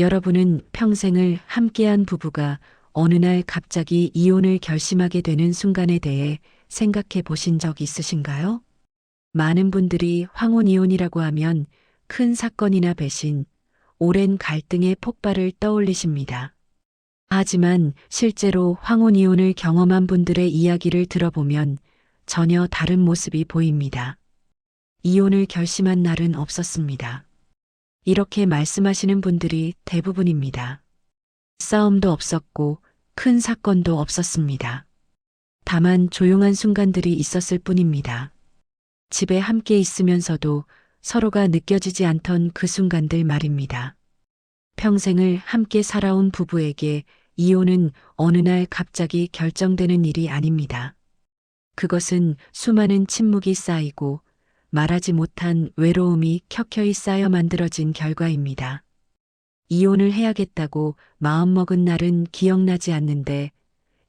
여러분은 평생을 함께한 부부가 어느 날 갑자기 이혼을 결심하게 되는 순간에 대해 생각해 보신 적 있으신가요? 많은 분들이 황혼 이혼이라고 하면 큰 사건이나 배신, 오랜 갈등의 폭발을 떠올리십니다. 하지만 실제로 황혼 이혼을 경험한 분들의 이야기를 들어보면 전혀 다른 모습이 보입니다. 이혼을 결심한 날은 없었습니다. 이렇게 말씀하시는 분들이 대부분입니다. 싸움도 없었고 큰 사건도 없었습니다. 다만 조용한 순간들이 있었을 뿐입니다. 집에 함께 있으면서도 서로가 느껴지지 않던 그 순간들 말입니다. 평생을 함께 살아온 부부에게 이혼은 어느 날 갑자기 결정되는 일이 아닙니다. 그것은 수많은 침묵이 쌓이고 말하지 못한 외로움이 켜켜이 쌓여 만들어진 결과입니다. 이혼을 해야겠다고 마음먹은 날은 기억나지 않는데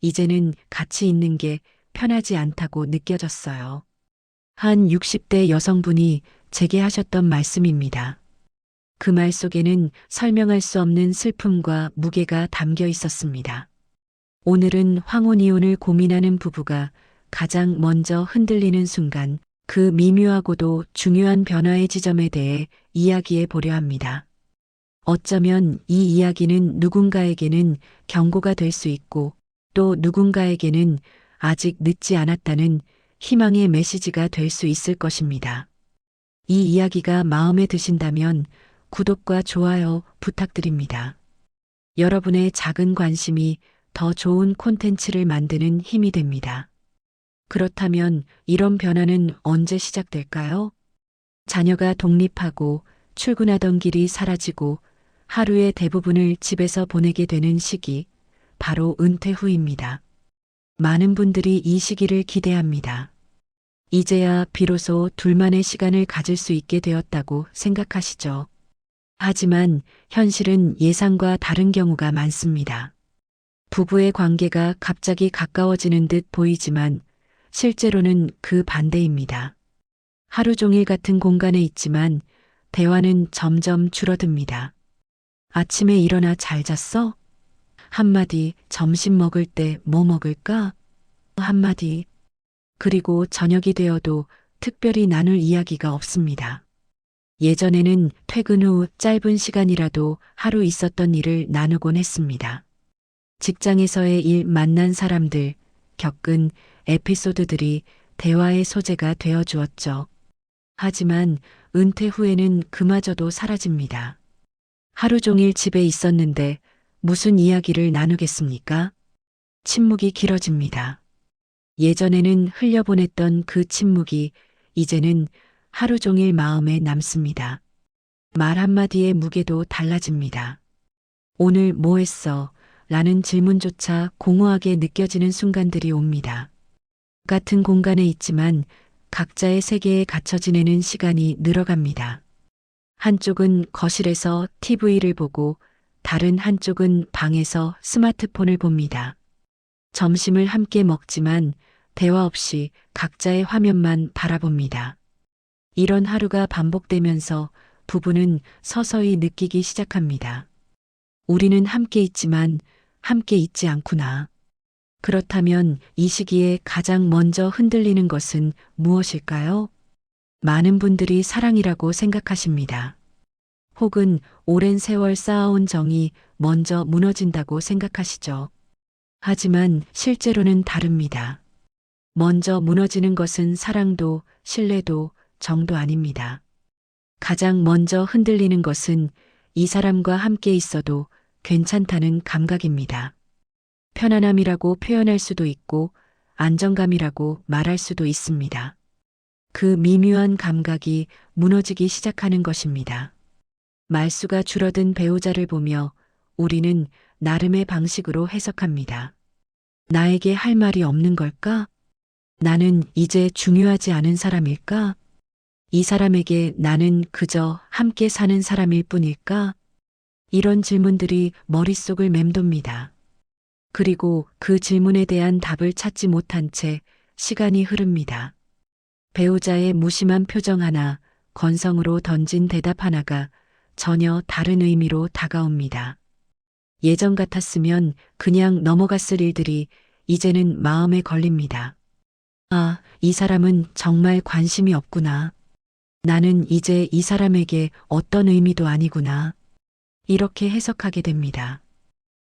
이제는 같이 있는 게 편하지 않다고 느껴졌어요. 한 60대 여성분이 제게 하셨던 말씀입니다. 그 말 속에는 설명할 수 없는 슬픔과 무게가 담겨 있었습니다. 오늘은 황혼 이혼을 고민하는 부부가 가장 먼저 흔들리는 순간 그 미묘하고도 중요한 변화의 지점에 대해 이야기해 보려 합니다. 어쩌면 이 이야기는 누군가에게는 경고가 될 수 있고 또 누군가에게는 아직 늦지 않았다는 희망의 메시지가 될 수 있을 것입니다. 이 이야기가 마음에 드신다면 구독과 좋아요 부탁드립니다. 여러분의 작은 관심이 더 좋은 콘텐츠를 만드는 힘이 됩니다. 그렇다면 이런 변화는 언제 시작될까요? 자녀가 독립하고 출근하던 길이 사라지고 하루의 대부분을 집에서 보내게 되는 시기, 바로 은퇴 후입니다. 많은 분들이 이 시기를 기대합니다. 이제야 비로소 둘만의 시간을 가질 수 있게 되었다고 생각하시죠. 하지만 현실은 예상과 다른 경우가 많습니다. 부부의 관계가 갑자기 가까워지는 듯 보이지만 실제로는 그 반대입니다. 하루 종일 같은 공간에 있지만 대화는 점점 줄어듭니다. 아침에 일어나 잘 잤어? 한마디 점심 먹을 때 뭐 먹을까? 한마디 그리고 저녁이 되어도 특별히 나눌 이야기가 없습니다. 예전에는 퇴근 후 짧은 시간이라도 하루 있었던 일을 나누곤 했습니다. 직장에서의 일 만난 사람들, 겪은 에피소드들이 대화의 소재가 되어 주었죠. 하지만 은퇴 후에는 그마저도 사라집니다. 하루 종일 집에 있었는데 무슨 이야기를 나누겠습니까? 침묵이 길어집니다. 예전에는 흘려보냈던 그 침묵이 이제는 하루 종일 마음에 남습니다. 말 한마디의 무게도 달라집니다. 오늘 뭐 했어? 라는 질문조차 공허하게 느껴지는 순간들이 옵니다. 같은 공간에 있지만 각자의 세계에 갇혀 지내는 시간이 늘어갑니다. 한쪽은 거실에서 TV를 보고 다른 한쪽은 방에서 스마트폰을 봅니다. 점심을 함께 먹지만 대화 없이 각자의 화면만 바라봅니다. 이런 하루가 반복되면서 부부는 서서히 느끼기 시작합니다. 우리는 함께 있지만 함께 있지 않구나. 그렇다면 이 시기에 가장 먼저 흔들리는 것은 무엇일까요? 많은 분들이 사랑이라고 생각하십니다. 혹은 오랜 세월 쌓아온 정이 먼저 무너진다고 생각하시죠. 하지만 실제로는 다릅니다. 먼저 무너지는 것은 사랑도 신뢰도 정도 아닙니다. 가장 먼저 흔들리는 것은 이 사람과 함께 있어도 괜찮다는 감각입니다. 편안함이라고 표현할 수도 있고 안정감이라고 말할 수도 있습니다. 그 미묘한 감각이 무너지기 시작하는 것입니다. 말수가 줄어든 배우자를 보며 우리는 나름의 방식으로 해석합니다. 나에게 할 말이 없는 걸까? 나는 이제 중요하지 않은 사람일까? 이 사람에게 나는 그저 함께 사는 사람일 뿐일까? 이런 질문들이 머릿속을 맴돕니다. 그리고 그 질문에 대한 답을 찾지 못한 채 시간이 흐릅니다. 배우자의 무심한 표정 하나, 건성으로 던진 대답 하나가 전혀 다른 의미로 다가옵니다. 예전 같았으면 그냥 넘어갔을 일들이 이제는 마음에 걸립니다. 아, 이 사람은 정말 관심이 없구나. 나는 이제 이 사람에게 어떤 의미도 아니구나. 이렇게 해석하게 됩니다.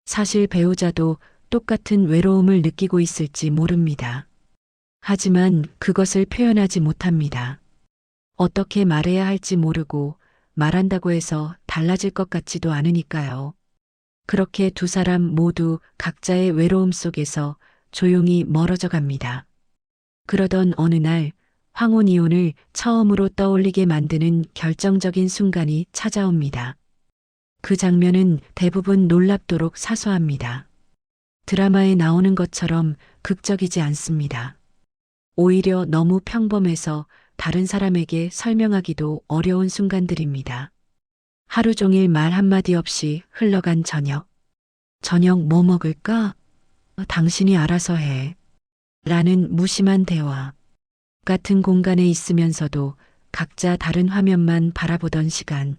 사실 배우자도 똑같은 외로움을 느끼고 있을지 모릅니다. 하지만 그것을 표현하지 못합니다. 어떻게 말해야 할지 모르고 말한다고 해서 달라질 것 같지도 않으니까요. 그렇게 두 사람 모두 각자의 외로움 속에서 조용히 멀어져 갑니다. 그러던 어느 날 황혼 이혼을 처음으로 떠올리게 만드는 결정적인 순간이 찾아옵니다. 그 장면은 대부분 놀랍도록 사소합니다. 드라마에 나오는 것처럼 극적이지 않습니다. 오히려 너무 평범해서 다른 사람에게 설명하기도 어려운 순간들입니다. 하루 종일 말 한마디 없이 흘러간 저녁. 저녁 뭐 먹을까? 어, 당신이 알아서 해. 라는 무심한 대화. 같은 공간에 있으면서도 각자 다른 화면만 바라보던 시간.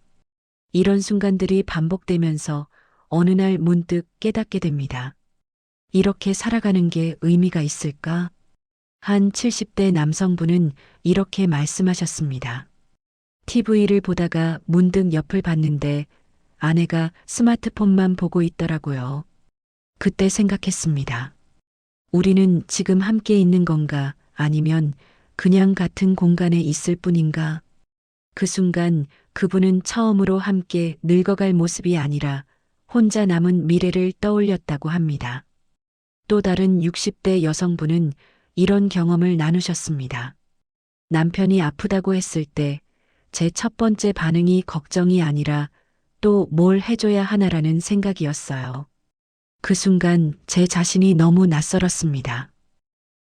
이런 순간들이 반복되면서 어느 날 문득 깨닫게 됩니다. 이렇게 살아가는 게 의미가 있을까? 한 70대 남성분은 이렇게 말씀하셨습니다. TV를 보다가 문득 옆을 봤는데 아내가 스마트폰만 보고 있더라고요. 그때 생각했습니다. 우리는 지금 함께 있는 건가 아니면 그냥 같은 공간에 있을 뿐인가? 그 순간 그분은 처음으로 함께 늙어갈 모습이 아니라 혼자 남은 미래를 떠올렸다고 합니다. 또 다른 60대 여성분은 이런 경험을 나누셨습니다. 남편이 아프다고 했을 때 제 첫 번째 반응이 걱정이 아니라 또 뭘 해줘야 하나라는 생각이었어요. 그 순간 제 자신이 너무 낯설었습니다.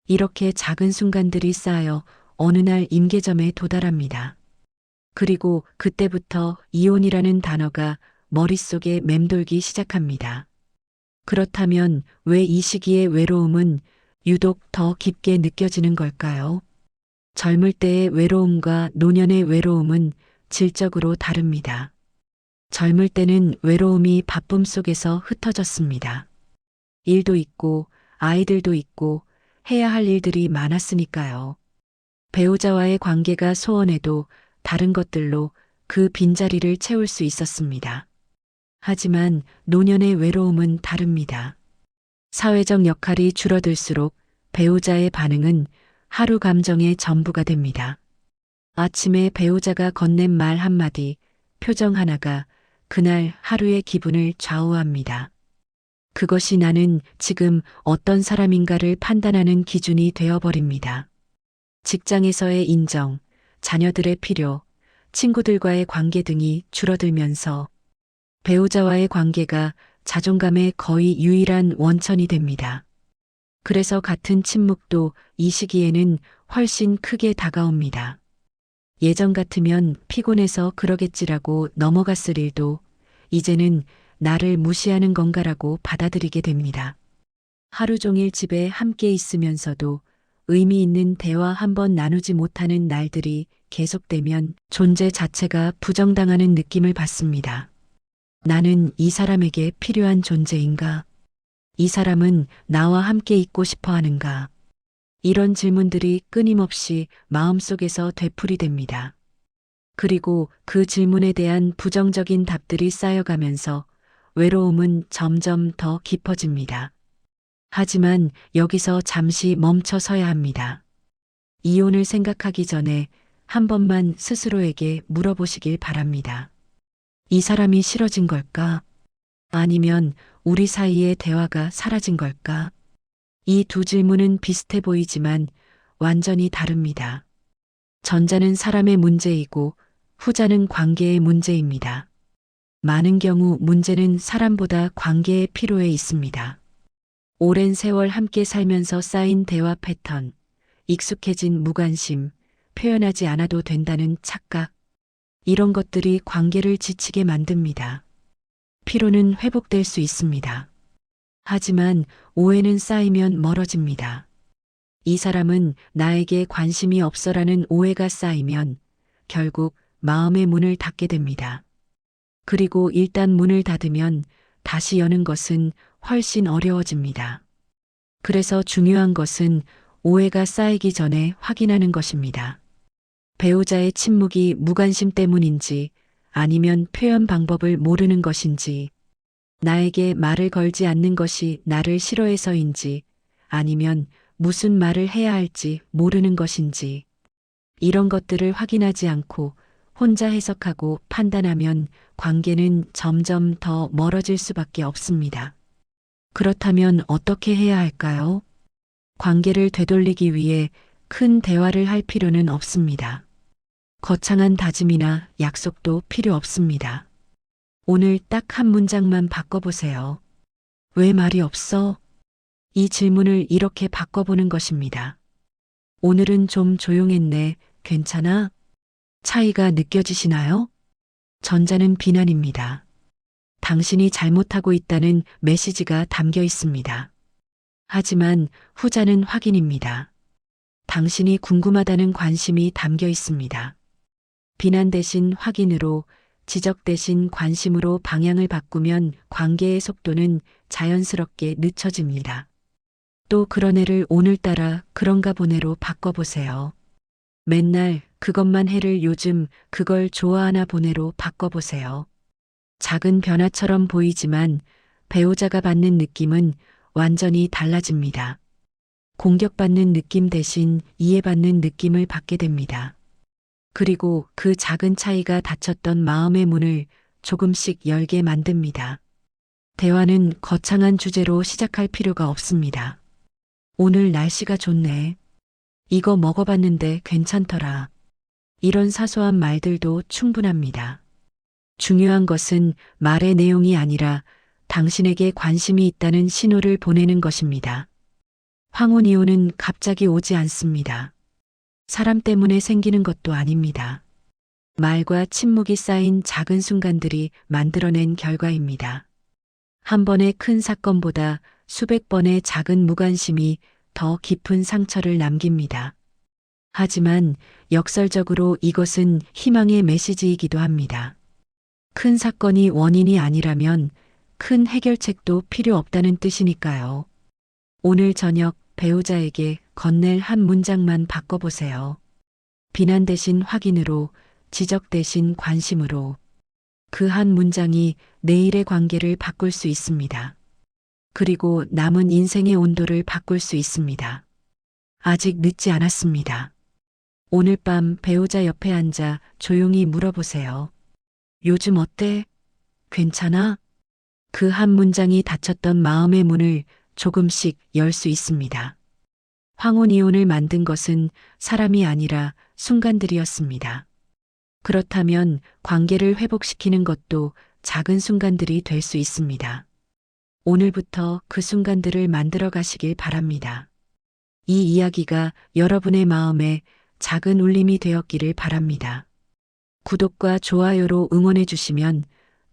이렇게 작은 순간들이 쌓여 어느 날 임계점에 도달합니다. 그리고 그때부터 이혼이라는 단어가 머릿속에 맴돌기 시작합니다. 그렇다면 왜 이 시기의 외로움은 유독 더 깊게 느껴지는 걸까요? 젊을 때의 외로움과 노년의 외로움은 질적으로 다릅니다. 젊을 때는 외로움이 바쁨 속에서 흩어졌습니다. 일도 있고 아이들도 있고 해야 할 일들이 많았으니까요. 배우자와의 관계가 소원해도 다른 것들로 그 빈자리를 채울 수 있었습니다. 하지만 노년의 외로움은 다릅니다. 사회적 역할이 줄어들수록 배우자의 반응은 하루 감정의 전부가 됩니다. 아침에 배우자가 건넨 말 한마디, 표정 하나가 그날 하루의 기분을 좌우합니다. 그것이 나는 지금 어떤 사람인가를 판단하는 기준이 되어버립니다. 직장에서의 인정, 자녀들의 필요, 친구들과의 관계 등이 줄어들면서 배우자와의 관계가 자존감의 거의 유일한 원천이 됩니다. 그래서 같은 침묵도 이 시기에는 훨씬 크게 다가옵니다. 예전 같으면 피곤해서 그러겠지라고 넘어갔을 일도 이제는 나를 무시하는 건가라고 받아들이게 됩니다. 하루 종일 집에 함께 있으면서도 의미 있는 대화 한 번 나누지 못하는 날들이 계속되면 존재 자체가 부정당하는 느낌을 받습니다. 나는 이 사람에게 필요한 존재인가? 이 사람은 나와 함께 있고 싶어 하는가? 이런 질문들이 끊임없이 마음속에서 되풀이됩니다. 그리고 그 질문에 대한 부정적인 답들이 쌓여가면서 외로움은 점점 더 깊어집니다. 하지만 여기서 잠시 멈춰 서야 합니다. 이혼을 생각하기 전에 한 번만 스스로에게 물어보시길 바랍니다. 이 사람이 싫어진 걸까? 아니면 우리 사이의 대화가 사라진 걸까? 이 두 질문은 비슷해 보이지만 완전히 다릅니다. 전자는 사람의 문제이고 후자는 관계의 문제입니다. 많은 경우 문제는 사람보다 관계의 피로에 있습니다. 오랜 세월 함께 살면서 쌓인 대화 패턴, 익숙해진 무관심, 표현하지 않아도 된다는 착각, 이런 것들이 관계를 지치게 만듭니다. 피로는 회복될 수 있습니다. 하지만 오해는 쌓이면 멀어집니다. 이 사람은 나에게 관심이 없어라는 오해가 쌓이면 결국 마음의 문을 닫게 됩니다. 그리고 일단 문을 닫으면 다시 여는 것은 훨씬 어려워집니다. 그래서 중요한 것은 오해가 쌓이기 전에 확인하는 것입니다. 배우자의 침묵이 무관심 때문인지 아니면 표현 방법을 모르는 것인지 나에게 말을 걸지 않는 것이 나를 싫어해서인지 아니면 무슨 말을 해야 할지 모르는 것인지 이런 것들을 확인하지 않고 혼자 해석하고 판단하면 관계는 점점 더 멀어질 수밖에 없습니다. 그렇다면 어떻게 해야 할까요? 관계를 되돌리기 위해 큰 대화를 할 필요는 없습니다. 거창한 다짐이나 약속도 필요 없습니다. 오늘 딱 한 문장만 바꿔보세요. 왜 말이 없어? 이 질문을 이렇게 바꿔보는 것입니다. 오늘은 좀 조용했네. 괜찮아? 차이가 느껴지시나요? 전자는 비난입니다. 당신이 잘못하고 있다는 메시지가 담겨 있습니다. 하지만 후자는 확인입니다. 당신이 궁금하다는 관심이 담겨 있습니다. 비난 대신 확인으로 지적 대신 관심으로 방향을 바꾸면 관계의 속도는 자연스럽게 늦춰집니다. 또 그런 애를 오늘따라 그런가 보네로 바꿔보세요. 맨날 그것만 해를 요즘 그걸 좋아하나 보네로 바꿔보세요. 작은 변화처럼 보이지만 배우자가 받는 느낌은 완전히 달라집니다. 공격받는 느낌 대신 이해받는 느낌을 받게 됩니다. 그리고 그 작은 차이가 닫혔던 마음의 문을 조금씩 열게 만듭니다. 대화는 거창한 주제로 시작할 필요가 없습니다. 오늘 날씨가 좋네. 이거 먹어봤는데 괜찮더라. 이런 사소한 말들도 충분합니다. 중요한 것은 말의 내용이 아니라 당신에게 관심이 있다는 신호를 보내는 것입니다. 황혼이혼은 갑자기 오지 않습니다. 사람 때문에 생기는 것도 아닙니다. 말과 침묵이 쌓인 작은 순간들이 만들어낸 결과입니다. 한 번의 큰 사건보다 수백 번의 작은 무관심이 더 깊은 상처를 남깁니다. 하지만 역설적으로 이것은 희망의 메시지이기도 합니다. 큰 사건이 원인이 아니라면 큰 해결책도 필요 없다는 뜻이니까요. 오늘 저녁 배우자에게 건넬 한 문장만 바꿔보세요. 비난 대신 확인으로, 지적 대신 관심으로. 그 한 문장이 내일의 관계를 바꿀 수 있습니다. 그리고 남은 인생의 온도를 바꿀 수 있습니다. 아직 늦지 않았습니다. 오늘 밤 배우자 옆에 앉아 조용히 물어보세요. 요즘 어때? 괜찮아? 그 한 문장이 닫혔던 마음의 문을 조금씩 열 수 있습니다. 황혼이혼을 만든 것은 사람이 아니라 순간들이었습니다. 그렇다면 관계를 회복시키는 것도 작은 순간들이 될 수 있습니다. 오늘부터 그 순간들을 만들어 가시길 바랍니다. 이 이야기가 여러분의 마음에 작은 울림이 되었기를 바랍니다. 구독과 좋아요로 응원해 주시면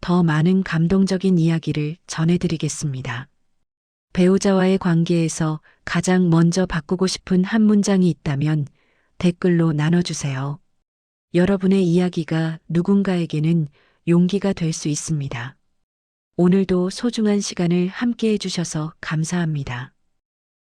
더 많은 감동적인 이야기를 전해드리겠습니다. 배우자와의 관계에서 가장 먼저 바꾸고 싶은 한 문장이 있다면 댓글로 나눠주세요. 여러분의 이야기가 누군가에게는 용기가 될 수 있습니다. 오늘도 소중한 시간을 함께 해주셔서 감사합니다.